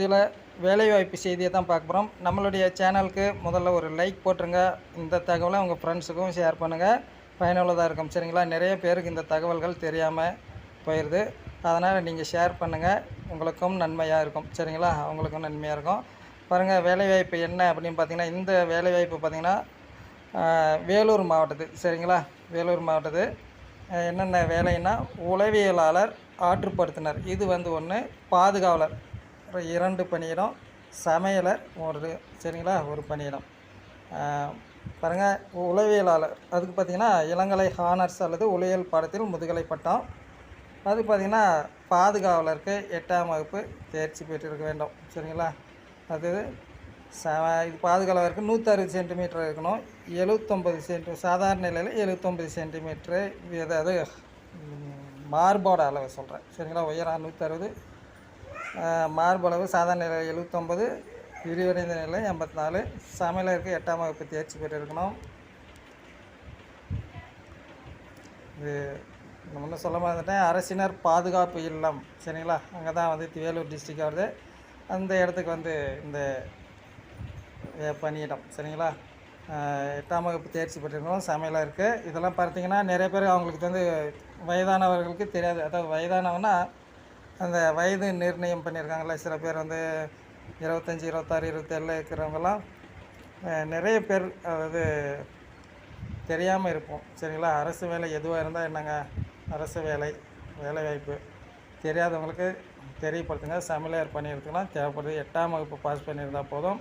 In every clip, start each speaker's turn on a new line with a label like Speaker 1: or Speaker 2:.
Speaker 1: பகுதியில் வேலைவாய்ப்பு செய்தியை தான் பார்க்க போகிறோம். நம்மளுடைய சேனலுக்கு முதல்ல ஒரு லைக் போட்டுருங்க. இந்த தகவலை உங்கள் ஃப்ரெண்ட்ஸுக்கும் ஷேர் பண்ணுங்கள் பயனுள்ளதாக இருக்கும். சரிங்களா? நிறைய பேருக்கு இந்த தகவல்கள் தெரியாமல் போயிடுது அதனால் நீங்கள் ஷேர் பண்ணுங்கள் உங்களுக்கும் நன்மையாக இருக்கும். சரிங்களா? அவங்களுக்கும் நன்மையாக இருக்கும். பாருங்கள் வேலைவாய்ப்பு என்ன அப்படின்னு பார்த்தீங்கன்னா இந்த வேலைவாய்ப்பு பார்த்தீங்கன்னா வேலூர் மாவட்டத்து. சரிங்களா? வேலூர் மாவட்டத்து. என்னென்ன வேலைன்னா உளவியலாளர் ஆற்றுப்படுத்தினர். இது வந்து ஒன்று பாதுகாவலர். இரண்டு பணியிடம் சமையலர் ஒரு சரிங்களா ஒரு பணியிடம். பாருங்கள் உளவியலாளர் அதுக்கு பார்த்தீங்கன்னா இளங்கலை ஹானர்ஸ் அல்லது உளவியல் பாடத்தில் முதுகலை பட்டம். அது பார்த்திங்கன்னா பாதுகாவலருக்கு எட்டாம் வகுப்பு தேர்ச்சி பெற்றிருக்க வேண்டும் சரிங்களா. அது ச இது பாதுகாவலருக்கு நூற்றறுபது சென்டிமீட்டர் இருக்கணும் எழுபத்தொம்பது சென்டி சாதாரண நிலையில் எழுபத்தொம்பது சென்டிமீட்ரு அதாவது மார்போட அளவு சொல்கிறேன் சரிங்களா. உயரம் நூற்றறுபது மார்பளவு சாதாரண நிலை எழுவத்தொம்பது விரிவடைந்த நிலை எண்பத்தி நாலு சமையலருக்கு எட்டாம் வகுப்பு தேர்ச்சி பெற்றிருக்கணும். இது நான் சொல்ல மறந்துட்டேன். அரசினர் பாதுகாப்பு இல்லம் சரிங்களா? அங்கே தான் வந்து வேலூர் டிஸ்ட்ரிக்ட் வருது. அந்த இடத்துக்கு வந்து இந்த பணியிடம் சரிங்களா? எட்டாம் வகுப்பு தேர்ச்சி பெற்றிருக்கணும். சமையலாக இருக்குது இதெல்லாம் பார்த்தீங்கன்னா நிறைய பேர் அவங்களுக்கு வந்து வயதானவர்களுக்கு தெரியாது. அதாவது வயதானவனா அந்த வயது நிர்ணயம் பண்ணியிருக்காங்களே சில பேர் வந்து இருபத்தஞ்சி இருபத்தாறு இருபத்தேழில் இருக்கிறவங்கலாம் நிறைய பேர் அதாவது தெரியாமல் இருப்போம். சரிங்களா? அரசு வேலை எதுவாக இருந்தால் என்னங்க? அரசு வேலை வேலை வாய்ப்பு. தெரியாதவங்களுக்கு தெரியப்படுத்துங்க. சமையலர் பண்ணியிருக்கலாம் தேவைப்படுது. எட்டாம் வகுப்பு பாஸ் பண்ணியிருந்தால் போதும்.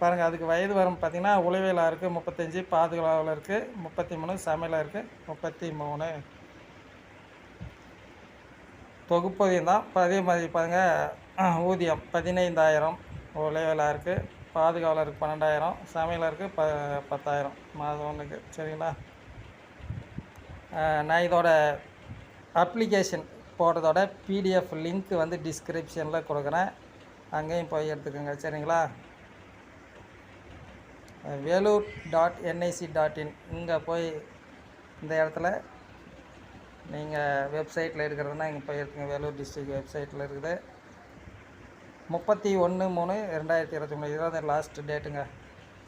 Speaker 1: பாருங்கள் அதுக்கு வயது வரும் பார்த்திங்கன்னா உளவியலாருக்கு முப்பத்தஞ்சு பாதுகாவலருக்கு முப்பத்தி மூணு சமையலருக்கு முப்பத்தி மூணு. தொகுப்பதியம் தான் அதே மாதிரி பாருங்கள் ஊதியம் பதினைந்தாயிரம். உளவியலாருக்கு பாதுகாவலருக்கு பன்னெண்டாயிரம். சமையலருக்கு ப பத்தாயிரம். மாதம் ஒன்றுக்கு சரிங்களா? நான் இதோட அப்ளிகேஷன் போடுறதோட பிடிஎஃப் லிங்க் வந்து டிஸ்கிரிப்ஷனில் கொடுக்குறேன். அங்கேயும் போய் எடுத்துக்கோங்க. சரிங்களா? Vellore dot NIC dot in இங்கே போய் இந்த இடத்துல நீங்கள் வெப்சைட்டில் இருக்கிறதுனா இங்கே போயிருக்குங்க. வேலூர் டிஸ்ட்ரிக்ட் வெப்சைட்டில் இருக்குது. முப்பத்தி ஒன்று மூணு ரெண்டாயிரத்தி இருபத்தி மூணு. இதுதான் லாஸ்ட் டேட்டுங்க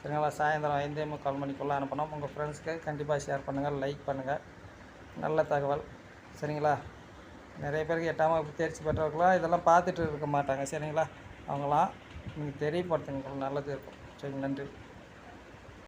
Speaker 1: சரிங்களா? சாயந்தரம் ஐந்தே முக்கால் மணிக்குள்ளே அனுப்பணும். உங்கள் ஃப்ரெண்ட்ஸ்க்கு கண்டிப்பாக ஷேர் பண்ணுங்கள் லைக் பண்ணுங்கள் நல்ல தகவல். சரிங்களா? நிறைய பேருக்கு எட்டாம் வகுப்பு தேர்ச்சி பெற்றவர்களாம் இதெல்லாம் பார்த்துட்டு இருக்க மாட்டாங்க. சரிங்களா? அவங்களாம் நீங்கள் தெரியப்படுத்துங்க. நல்லது இருக்கும். சரி நன்றி.